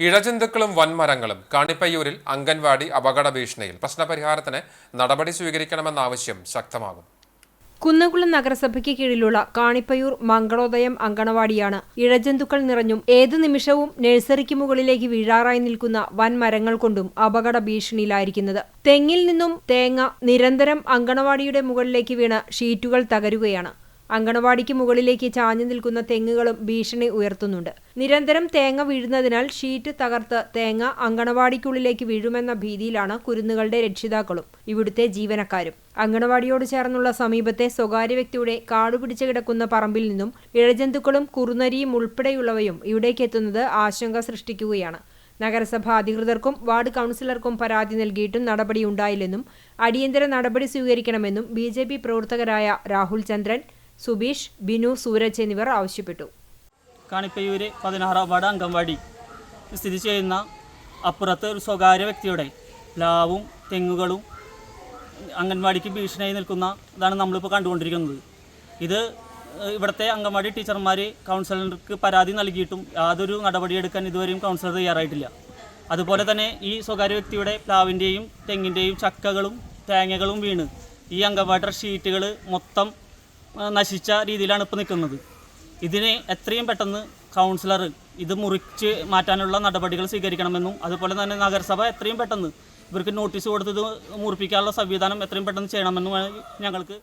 ഇഴജന്തുക്കളും വൻമരങ്ങളും കാണിപ്പയ്യൂരിൽ അംഗൻവാടി അപകട ഭീഷണിയിൽ പ്രശ്നപരിഹാരത്തിന് നടപടി സ്വീകരിക്കണമെന്ന ആവശ്യം ശക്തമാകും. കുന്നംകുളം നഗരസഭയ്ക്ക് കീഴിലുള്ള കാണിപ്പയൂർ മംഗളോദയം അങ്കണവാടിയാണ് ഇഴജന്തുക്കൾ നിറഞ്ഞും ഏതു നിമിഷവും നഴ്സറിക്ക് മുകളിലേക്ക് വീഴാറായി നിൽക്കുന്ന വൻ മരങ്ങൾ കൊണ്ടും അപകട ഭീഷണിയിലായിരിക്കുന്നത് തെങ്ങിൽ നിന്നും തേങ്ങ നിരന്തരം അങ്കണവാടിയുടെ മുകളിലേക്ക് വീണ് ഷീറ്റുകൾ തകരുകയാണ്. അങ്കണവാടിക്ക് മുകളിലേക്ക് ചാഞ്ഞു നിൽക്കുന്ന തെങ്ങുകളും ഭീഷണി ഉയർത്തുന്നുണ്ട്. നിരന്തരം തേങ്ങ വീഴുന്നതിനാൽ ഷീറ്റ് തകർത്ത് തേങ്ങ അങ്കണവാടിക്കുള്ളിലേക്ക് വീഴുമെന്ന ഭീതിയിലാണ് കുരുന്നുകളുടെ രക്ഷിതാക്കളും ഇവിടുത്തെ ജീവനക്കാരും. അങ്കണവാടിയോട് ചേർന്നുള്ള സമീപത്തെ സ്വകാര്യ വ്യക്തിയുടെ കാടുപിടിച്ച് കിടക്കുന്ന പറമ്പിൽ നിന്നും ഇഴജന്തുക്കളും കുറുനരിയും ഉൾപ്പെടെയുള്ളവയും ഇവിടേക്ക് എത്തുന്നത് ആശങ്ക സൃഷ്ടിക്കുകയാണ്. നഗരസഭാ അധികൃതർക്കും വാർഡ് കൗൺസിലർക്കും പരാതി നൽകിയിട്ടും നടപടിയുണ്ടായില്ലെന്നും അടിയന്തര നടപടി സ്വീകരിക്കണമെന്നും ബി പ്രവർത്തകരായ രാഹുൽ ചന്ദ്രൻ സുബീഷ് ബിനു സൂരജ് എന്നിവർ ആവശ്യപ്പെട്ടു. കാണിപ്പയൂര് പതിനാറാം വാർഡ് അംഗൻവാടി. സ്ഥിതി ചെയ്യുന്ന അപ്പുറത്ത് ഒരു സ്വകാര്യ വ്യക്തിയുടെ പ്ലാവും തെങ്ങുകളും അംഗൻവാടിക്ക് ഭീഷണിയായി നിൽക്കുന്ന ഇതാണ് നമ്മളിപ്പോൾ കണ്ടുകൊണ്ടിരിക്കുന്നത്. ഇത് ഇവിടുത്തെ അംഗൻവാടി ടീച്ചർമാർ കൗൺസിലർക്ക് പരാതി നൽകിയിട്ടും യാതൊരു നടപടിയെടുക്കാൻ ഇതുവരെയും കൗൺസിലർ തയ്യാറായിട്ടില്ല. അതുപോലെ തന്നെ ഈ സ്വകാര്യ വ്യക്തിയുടെ പ്ലാവിന്റെയും തെങ്ങിന്റെയും ചക്കകളും തേങ്ങകളും വീണ് ഈ അംഗൻവാടിയുടെ ഷീറ്റുകൾ മൊത്തം നശിച്ച രീതിയിലാണ് ഇപ്പോൾ നിൽക്കുന്നത്. ഇതിനെ എത്രയും പെട്ടെന്ന് കൗൺസിലർ ഇത് മുറിച്ച് മാറ്റാനുള്ള നടപടികൾ സ്വീകരിക്കണമെന്നും അതുപോലെ തന്നെ നഗരസഭ എത്രയും പെട്ടെന്ന് ഇവർക്ക് നോട്ടീസ് കൊടുത്തത് മുറിപ്പിക്കാനുള്ള സംവിധാനം എത്രയും പെട്ടെന്ന് ചെയ്യണമെന്നും ഞങ്ങൾക്ക്